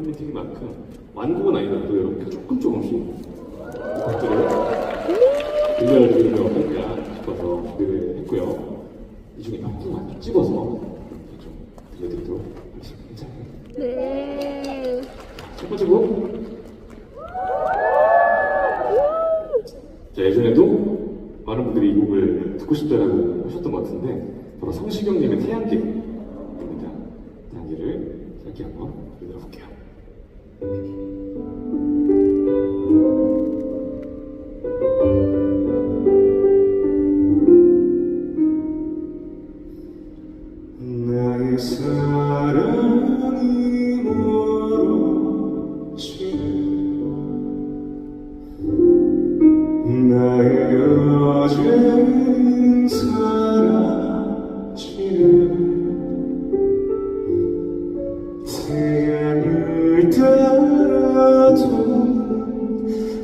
팬미팅만큼 완곡은 아니더라도 이렇게 조금 조금씩 곡들을 들려드리려고 할까 싶어서 준비를 했고요. 이 중에 몇 분만 찍어서 좀 들려드리도록 하겠습니다. 네. 첫 번째 곡. 자, 예전에도 많은 분들이 이 곡을 듣고 싶다라고 하셨던 것 같은데, 바로 성시경님의 태양길입니다. 태양길을 짧게 한번 들어볼게요. 나의 어제는 사라지네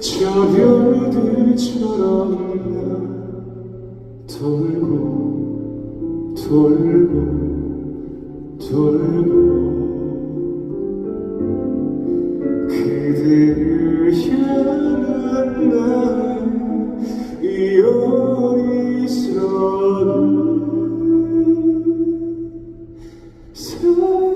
저 별들처럼 나 돌고 돌고 돌고. 그대를 향한 나의 이 어리석은 사랑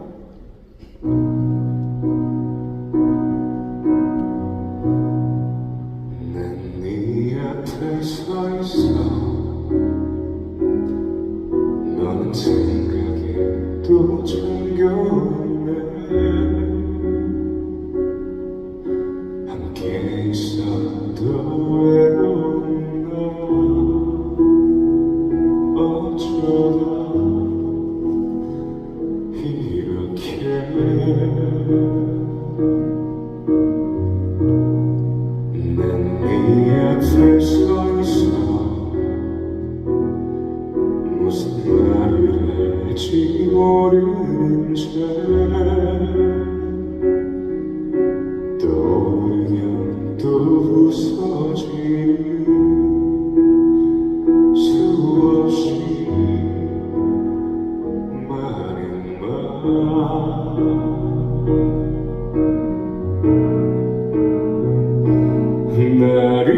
서 할지 모르는 채 떠오르면 수없이 많은 말 나를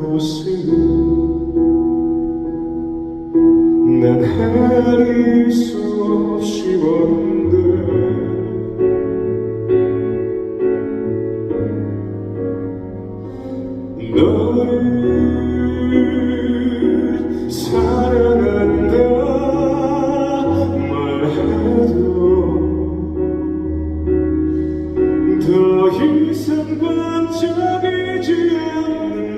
보시고 난 헤아릴 수 없이 원들 너를 사랑한다 말해도 더 이상 반짝이지 않는